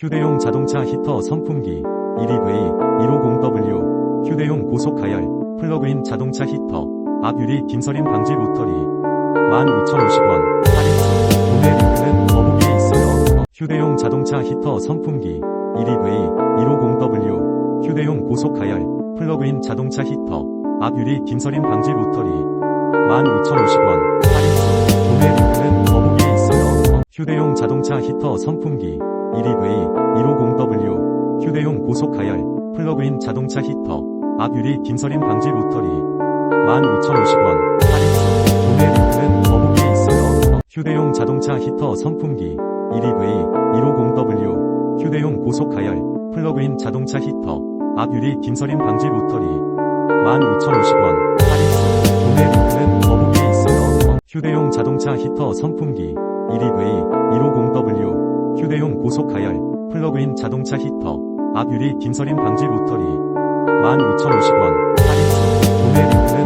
휴대용 자동차 히터 선풍기 1EV150W 휴대용 고속 가열 플러그인 자동차 히터 앞 유리 김서림 방지 로터리 12,050원 할인 구매 링크는 더보기에 있어요. 휴대용 자동차 히터 선풍기 1EV150W 휴대용 고속 가열 플러그인 자동차 히터 앞 유리 김서림 방지 로터리 12,050원 할인 구매 링크는 더보기에 있어요. 휴대용 자동차 히터 선풍기 1EV150W 휴대용 고속 가열 플러그인 자동차 히터 앞 유리 김서림 방지 로터리 12,050원. 할인. 구매 링크는 더보기에 있어요. 휴대용 자동차 히터 선풍기 1EV150W 휴대용 고속 가열 플러그인 자동차 히터 앞 유리 김서림 방지 로터리 12,050원. 할인. 구매 링크는 더보기에 있어요. 휴대용 자동차 히터 선풍기 1EV150W 휴대용 고속 가열 플러그인 자동차 히터 악유리 김서림 방지 로터리 15,050원 할인 도매 리플